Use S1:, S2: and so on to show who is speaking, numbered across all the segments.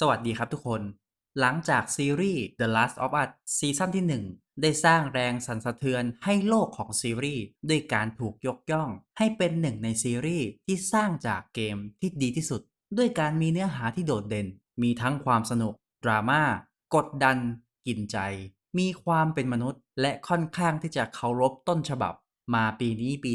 S1: สวัสดีครับทุกคน หลังจากซีรีส์ The Last of Us ซีซั่นที่ 1 ได้สร้างแรงสั่นสะเทือนให้โลกของซีรีส์ด้วยการถูกยกย่อง ให้เป็นหนึ่งในซีรีส์ที่สร้างจากเกมที่ดีที่สุด ด้วยการมีเนื้อหาที่โดดเด่น มีทั้งความสนุก ดราม่ากดดัน กินใจ มีความเป็นมนุษย์ และค่อนข้างที่จะเคารพต้นฉบับ มาปีนี้ปี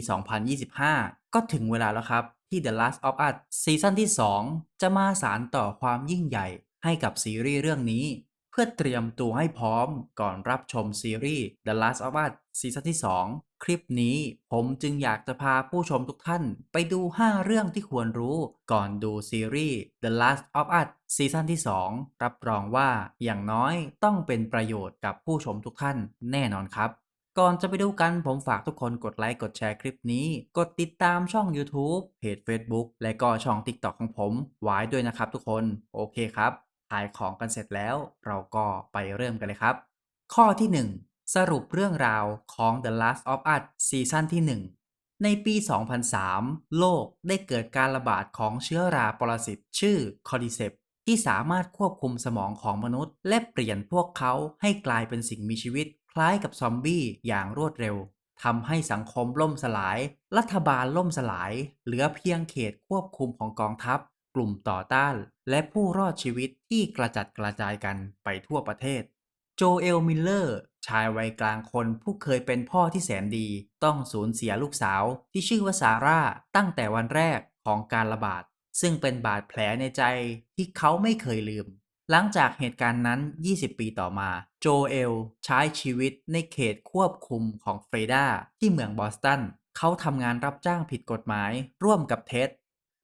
S1: 2025 ก็ถึงเวลาแล้วครับ ที่ The Last of Us ซีซั่นที่ 2 จะมาสารต่อความยิ่งใหญ่ให้กับซีรีส์เรื่องนี้ เพื่อเตรียมตัวให้พร้อมก่อนรับชมซีรีส์ The Last of Us ซีซั่นที่ 2 คลิปนี้ผมจึงอยากจะพาผู้ชมทุกท่าน ไปดู 5 เรื่องที่ควรรู้ก่อนดูซีรีส์ The Last of Us ซีซั่นที่ 2 รับรองว่าอย่างน้อยต้องเป็นประโยชน์กับผู้ชมทุกท่านแน่นอนครับ ก่อนจะไปดูกันผมฝากทุกคนกดไลค์กดแชร์คลิปนี้ กดติดตามช่อง YouTube เพจ Facebook และก็ช่อง TikTok ของผมไว้ด้วยนะครับทุกคนโอเคครับขายของกันเสร็จแล้ว เราก็ไปเริ่มกันเลยครับ ข้อที่ 1 สรุปเรื่องราวของ The Last of Us ซีซั่นที่ 1 ในปี 2003 โลกได้เกิดการระบาดของเชื้อราปรสิตชื่อคอดิเซปที่สามารถควบคุมสมองของมนุษย์ และเปลี่ยนพวกเขาให้กลายเป็นสิ่งมีชีวิต ล้ายกับซอมบี้อย่างรวดเร็วทำให้สังคมล่มสลาย รัฐบาลล่มสลาย เหลือเพียงเขตควบคุมของกองทัพ กลุ่มต่อต้าน และผู้รอดชีวิตที่กระจัดกระจายกันไปทั่วประเทศ โจเอล มิลเลอร์ ชายวัยกลางคนผู้เคยเป็นพ่อที่แสนดี ต้องสูญเสียลูกสาวที่ชื่อว่าซาร่าตั้งแต่วันแรกของการระบาด ซึ่งเป็นบาดแผลในใจที่เขาไม่เคยลืม หลังจากเหตุการณ์นั้น 20 ปีต่อมา โจเอลใช้ชีวิตในเขตควบคุมของเฟรดาที่เมืองบอสตัน เขาทำงานรับจ้างผิดกฎหมายร่วมกับเท็ด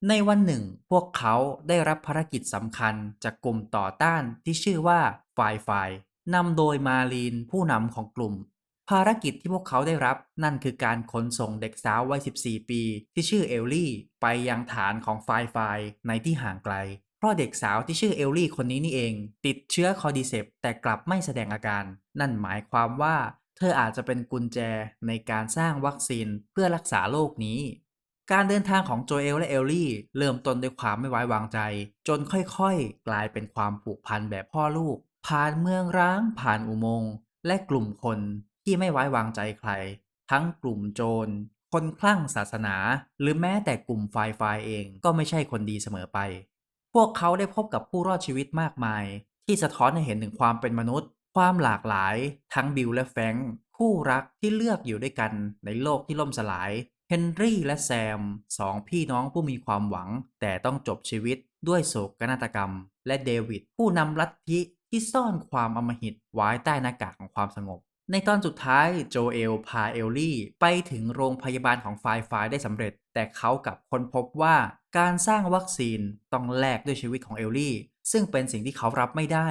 S1: ในวันหนึ่ง พวกเขาได้รับภารกิจสำคัญจากกลุ่มต่อต้านที่ชื่อว่าไฟไฟนำโดยมาลีนผู้นำของกลุ่ม ภารกิจที่พวกเขาได้รับนั่นคือการขนส่งเด็กสาววัย 14 ปี ที่ชื่อเอลลี่ ไปยังฐานของไฟไฟในที่ห่างไกล ราะเด็กสาวที่ชื่อเอลลี่คนนี้นี่เอง ติดเชื้อคอร์ดิเซปแต่กลับไม่แสดงอาการ นั่นหมายความว่า เธออาจจะเป็นกุญแจในการสร้างวัคซีนเพื่อรักษาโรคนี้ การเดินทางของโจเอลและเอลลี่ เริ่มต้นด้วยความไม่ไว้วางใจ จนค่อยๆ กลายเป็นความผูกพันแบบพ่อลูก ผ่านเมืองร้าง ผ่านอุโมงค์และกลุ่มคนที่ไม่ไว้วางใจใคร ทั้งกลุ่มโจร คนคลั่งศาสนา หรือแม้แต่กลุ่มไฟไฟเองก็ไม่ใช่คนดีเสมอไป พวกเขาได้พบกับผู้รอดชีวิตมากมาย ที่สะท้อนให้เห็นถึงความเป็นมนุษย์ ความหลากหลาย ทั้งบิลและแฟงคู่รักที่เลือกอยู่ด้วยกันในโลกที่ล่มสลายเฮนรี่และแซมสองพี่น้องผู้มีความหวัง แต่ต้องจบชีวิตด้วยโศกนาฏกรรม และเดวิดผู้นำลัทธิที่ซ่อนความอำมหิตไว้ใต้หน้ากากของความสงบ ในตอนสุดท้ายโจเอลพาเอลลี่ ไปถึงโรงพยาบาลของไฟไฟได้สำเร็จ แต่เขากับค้นพบว่า การสร้างวัคซีนต้องแลกด้วยชีวิตของเอลลี่ ซึ่งเป็นสิ่งที่เขารับไม่ได้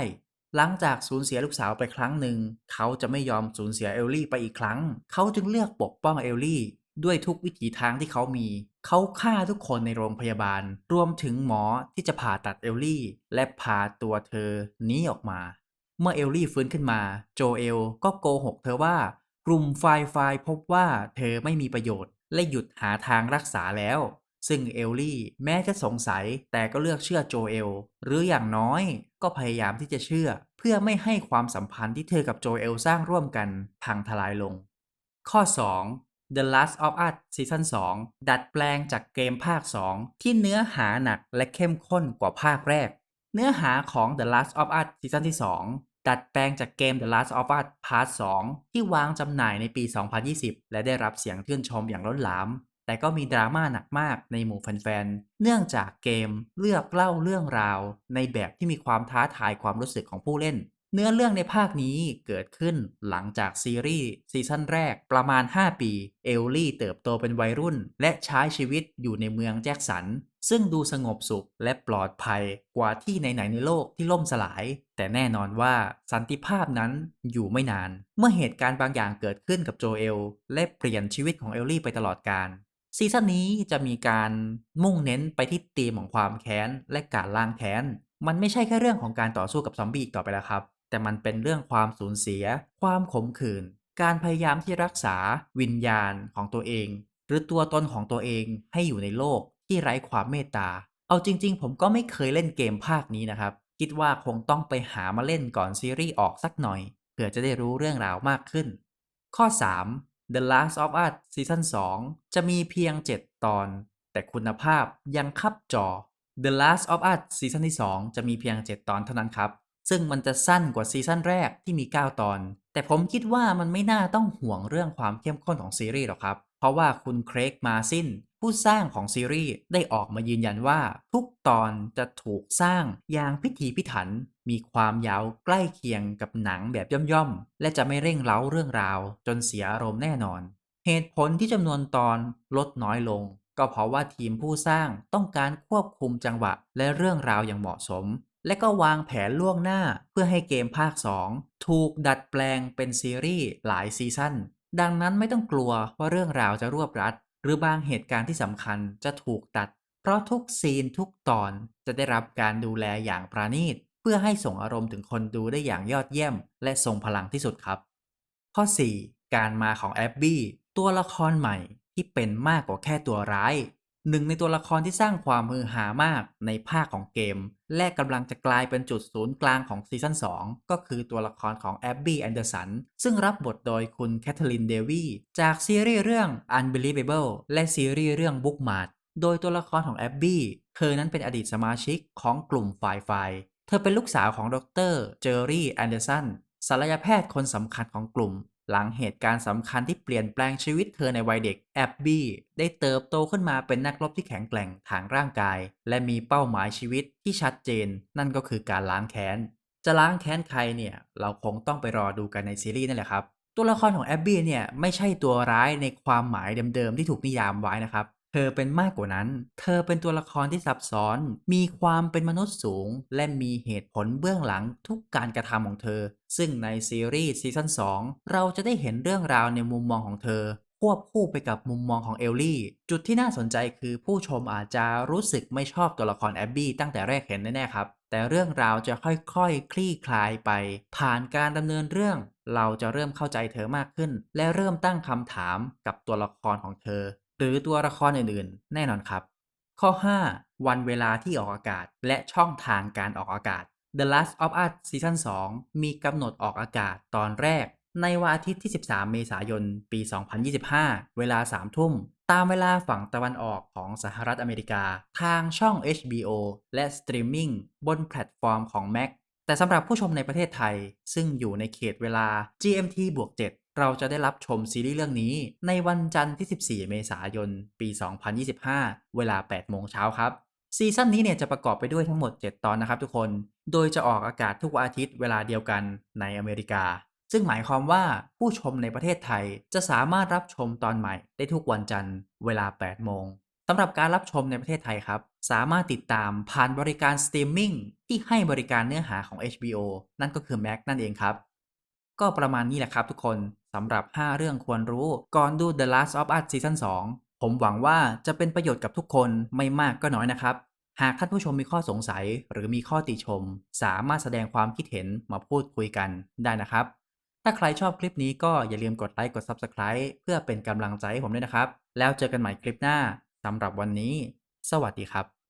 S1: หลังจากสูญเสียลูกสาวไปครั้งหนึ่ง เขาจะไม่ยอมสูญเสียเอลลี่ไปอีกครั้ง เขาจึงเลือกปกป้องเอลลี่ ด้วยทุกวิถีทางที่เขามี เขาฆ่าทุกคนในโรงพยาบาล รวมถึงหมอที่จะผ่าตัดเอลลี่ และพาตัวเธอหนีออกมา เมื่อเอลลี่ฟื้นขึ้นมา โจเอลก็โกหกเธอว่ากลุ่มไฟไฟพบว่าเธอไม่มีประโยชน์ และหยุดหาทางรักษาแล้ว ซึ่งเอลลี่แม้จะสงสัยแต่ก็เลือกเชื่อโจเอล หรืออย่างน้อยก็พยายามที่จะเชื่อ เพื่อไม่ให้ความสัมพันธ์ที่เธอกับโจเอลสร้างร่วมกันพังทลายลง ข้อ 2 The Last of Us ซีซั่น2ดัดแปลงจากเกมภาค 2 ที่เนื้อหาหนักและเข้มข้นกว่าภาคแรก เนื้อหาของ The Last of Us ซีซั่นที่ 2ดัดแปลงจากเกม The Last of Us Part 2 ที่วางจำหน่ายในปี 2020 และได้รับเสียงชื่นชมอย่างล้นหลาม แต่ก็มีดราม่าหนักมากในหมู่แฟนๆ เนื่องจากเกมเลือกเล่าเรื่องราว ในแบบที่มีความท้าทายความรู้สึกของผู้เล่น เนื้อเรื่องในภาคนี้เกิดขึ้นหลังจากซีรีส์ซีซั่นแรกประมาณ 5 ปี เอลลี่เติบโตเป็นวัยรุ่น และใช้ชีวิตอยู่ในเมืองแจ็คสัน ซึ่งดูสงบสุขและปลอดภัยกว่าที่ไหนๆในโลกที่ล่มสลาย แต่แน่นอนว่าสันติภาพนั้นอยู่ไม่นาน เมื่อเหตุการณ์บางอย่างเกิดขึ้นกับโจเอลและเปลี่ยนชีวิตของเอลลี่ไปตลอดกาล ซีซั่นนี้จะมีการมุ่งเน้นไปที่ธีมของความแค้นและการล้างแค้น มันไม่ใช่แค่เรื่องของการต่อสู้กับซอมบี้อีกต่อไปแล้วครับ แต่มันเป็นเรื่องความสูญเสีย ความขมขื่น การพยายามที่รักษาวิญญาณของตัวเอง หรือตัวตนของตัวเองให้อยู่ในโลกที่ไร้ความเมตตา เอาจริง ๆ ผมก็ไม่เคยเล่นเกมภาคนี้นะครับ คิดว่าคงต้องไปหามาเล่นก่อนซีรีส์ออกสักหน่อยเพื่อจะได้รู้เรื่องราวมากขึ้น ข้อ 3 The Last of Us ซีซั่น2จะมีเพียง 7 ตอน แต่คุณภาพยังคับจอ The Last of Us ซีซั่นที่ 2 จะมีเพียง 7 ตอนเท่านั้นครับ ซึ่งมันจะสั้นกว่าซีซั่นแรกที่มี 9 ตอน แต่ผมคิดว่ามันไม่น่าต้องห่วงเรื่องความเข้มข้นของซีรีส์หรอกครับ เพราะว่าคุณเครกมาซิน ผู้สร้างของซีรีส์ได้ออกมายืนยันว่า ทุกตอนจะถูกสร้างอย่างพิถีพิถัน มีความยาวใกล้เคียงกับหนังแบบย่อมๆ และจะไม่เร่งเร้าเรื่องราว จนเสียอารมณ์แน่นอน เหตุผลที่จำนวนตอนลดน้อยลง ก็เพราะว่าทีมผู้สร้างต้องการควบคุมจังหวะ และเรื่องราวอย่างเหมาะสม และก็วางแผนล่วงหน้าเพื่อให้เกมภาค 2 ถูกดัดแปลงเป็นซีรีส์หลายซีซั่นดังนั้นไม่ต้องกลัวว่าเรื่องราวจะรวบรัด หรือบางเหตุการณ์ที่สำคัญจะถูกตัด เพราะทุกซีนทุกตอนจะได้รับการดูแลอย่างประณีต เพื่อให้ส่งอารมณ์ถึงคนดูได้อย่างยอดเยี่ยม และทรงพลังที่สุดครับ ข้อ 4 การมาของแอบบี้ตัวละครใหม่ที่เป็นมากกว่าแค่ตัวร้าย หนึ่งในตัวละครที่สร้างความฮือฮามากในภาคของเกม และกำลังจะกลายเป็นจุดศูนย์กลางของซีซั่น2 ก็คือตัวละครของแอบบี้แอนเดอร์สันซึ่งรับบทโดยคุณแคทเธอรีนเดวีจากซีรีส์เรื่อง Unbelievable และซีรีส์เรื่อง Bookmart โดยตัวละครของแอบบี้เธอนั้นเป็นอดีตสมาชิกของกลุ่มฝ่ายไฟเธอเป็นลูกสาวของดรเจอรี่แอนเดอร์สันศัลยแพทย์คนสำคัญของกลุ่ม หลังเหตุการณ์สำคัญที่เปลี่ยนแปลงชีวิตเธอในวัยเด็กแอบบี้ได้เติบโตขึ้นมาเป็นนักรบที่แข็งแกร่งทางร่างกาย และมีเป้าหมายชีวิตที่ชัดเจน นั่นก็คือการล้างแค้น จะล้างแค้นใครเนี่ยเราคงต้องไปรอดูกันในซีรีส์นั่นแหละครับตัวละครของแอบบี้เนี่ยไม่ใช่ตัวร้ายในความหมายเดิมๆที่ถูกนิยามไว้นะครับ เธอเป็นมากกว่านั้น เธอเป็นตัวละครที่ซับซ้อน มีความเป็นมนุษย์สูง และมีเหตุผลเบื้องหลังทุกการกระทำของเธอ ซึ่งในซีรีส์ซีซั่น2 เราจะได้เห็นเรื่องราวในมุมมองของเธอ ควบคู่ไปกับมุมมองของเอลลี่ จุดที่น่าสนใจคือผู้ชมอาจจะรู้สึกไม่ชอบตัวละครแอบบี้ตั้งแต่แรกเห็นแน่ๆครับ แต่เรื่องราวจะค่อยๆคลี่คลายไป ผ่านการดำเนินเรื่อง เราจะเริ่มเข้าใจเธอมากขึ้น และเริ่มตั้งคำถามกับตัวละครของเธอ หรือตัวละครอื่นๆ แน่นอนครับ ข้อ 5 วันเวลาที่ออกอากาศ และช่องทางการออกอากาศ The Last of Us ซีซั่น2มีกำหนดออกอากาศตอนแรก ในวันอาทิตย์ที่ 13 เมษายน ปี 2025 เวลา 3 ทุ่ม ตามเวลาฝั่งตะวันออกของสหรัฐอเมริกา ทางช่อง HBO และสตรีมมิ่งบนแพลตฟอร์มของ Mac แต่สำหรับผู้ชมในประเทศไทย ซึ่งอยู่ในเขตเวลา GMT บวก7 เราจะได้รับชมซีรีส์เรื่องนี้ ในวันจันทร์ที่ 14 เมษายน ปี 2025 เวลา 8 โมงเช้าครับ ซีซั่นนี้เนี่ยจะประกอบไปด้วยทั้งหมด 7 ตอนนะครับทุกคน โดยจะออกอากาศทุกวันอาทิตย์เวลาเดียวกันในอเมริกา ซึ่งหมายความว่าผู้ชมในประเทศไทยจะสามารถรับชมตอนใหม่ได้ทุกวันจันทร์เวลา 8 โมงสำหรับการรับชมในประเทศไทยครับ สามารถติดตามผ่านบริการสตรีมมิ่งที่ให้บริการเนื้อหาของ HBO นั่นก็คือ Mac นั่นเองครับ ก็ประมาณนี้แหละครับทุกคน สำหรับ 5 เรื่องควรรู้ ก่อนดู The Last of Us ซีซั่น2ผมหวังว่าจะเป็นประโยชน์กับทุกคนไม่มากก็น้อยนะครับ หากท่านผู้ชมมีข้อสงสัยหรือมีข้อติชม สามารถแสดงความคิดเห็นมาพูดคุยกันได้นะครับ ถ้าใครชอบคลิปนี้ก็อย่าลืมกดไลค์กด Subscribe เพื่อเป็นกำลังใจให้ผมด้วยนะครับ แล้วเจอกันใหม่คลิปหน้าสำหรับวันนี้ สวัสดีครับ